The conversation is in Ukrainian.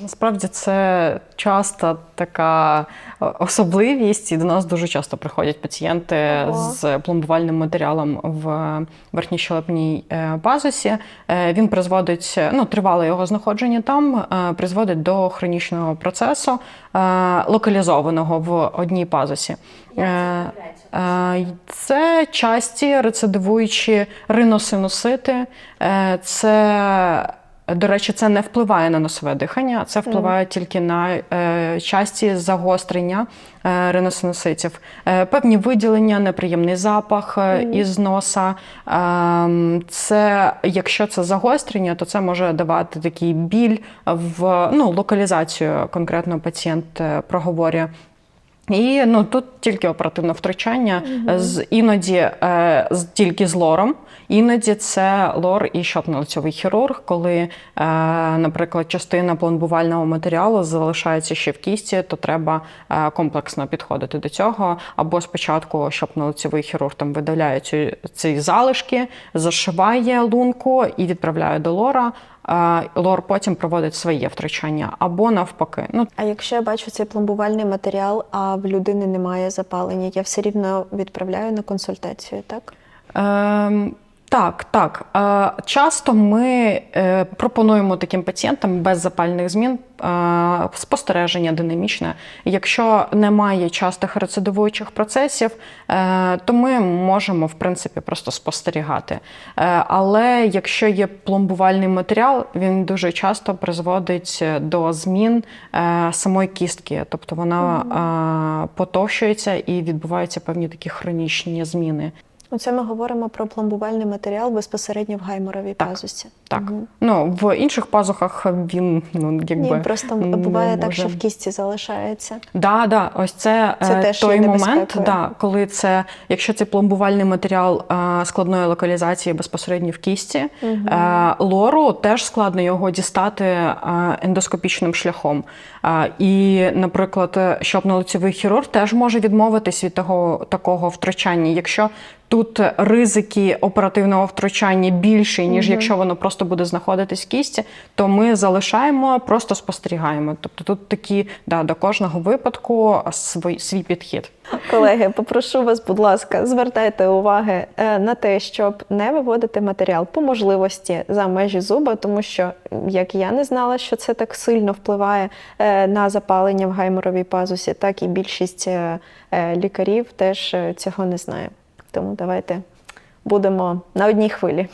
Насправді це часто така особливість, і до нас дуже часто приходять пацієнти Ого. з пломбувальним матеріалом в верхньощелепній е, пазусі. Е, Він призводить, ну, тривале його знаходження там, е, призводить до хронічного процесу, е, локалізованого в одній пазусі. Е, е, Це часті рецидивуючі риносинусити. Е, Це до речі, це не впливає на носове дихання, це впливає тільки на е, часті загострення е, риносинуситів. Е, певні виділення, неприємний запах е, із носа. Е, це, якщо це загострення, то це може давати такий біль в ну, локалізацію конкретно пацієнт е, проговорює. І ну тут тільки оперативне втручання з іноді е, з тільки з лором. Іноді це лор і щопно-лицьовий хірург, коли, е, наприклад, частина пломбувального матеріалу залишається ще в кісті, то треба е, комплексно підходити до цього. Або спочатку щопно-лицьовий хірург там видаляє цю, ці залишки, зашиває лунку і відправляє до лора. Лор потім проводить своє втручання, або навпаки. Ну А якщо я бачу цей пломбувальний матеріал, а в людини немає запалення, я все рівно відправляю на консультацію, так? Ем, так, так. Часто ми е, пропонуємо таким пацієнтам без запальних змін е, спостереження динамічне. Якщо немає частих рецидивуючих процесів, е, то ми можемо в принципі просто спостерігати. Але якщо є пломбувальний матеріал, він дуже часто призводить до змін самої кістки, тобто вона потовщується і відбуваються певні такі хронічні зміни. Оце ми говоримо про пломбувальний матеріал безпосередньо в гайморовій Так. пазусі. Так. Мгм. Ну, в інших пазухах він ну, якби Ні, просто буває так, може. що в кісті залишається. Да, да, ось це, Це е, теж той момент, да, коли це, якщо це пломбувальний матеріал е, складної локалізації безпосередньо в кісті, е, лору теж складно його дістати е, ендоскопічним шляхом. Е, і, наприклад, щопно-лицевий хірург теж може відмовитись від того такого втручання, якщо тут ризики оперативного втручання більші, ніж якщо воно просто буде знаходитись в кісті, то ми залишаємо, просто спостерігаємо. Тобто тут такі да, до кожного випадку свій, свій підхід. Колеги, попрошу вас, будь ласка, звертайте уваги е, на те, щоб не виводити матеріал по можливості за межі зуба, тому що як я не знала, що це так сильно впливає е, на запалення в гайморовій пазусі, так і більшість е, лікарів теж цього не знає. Тому давайте будемо на одній хвилі.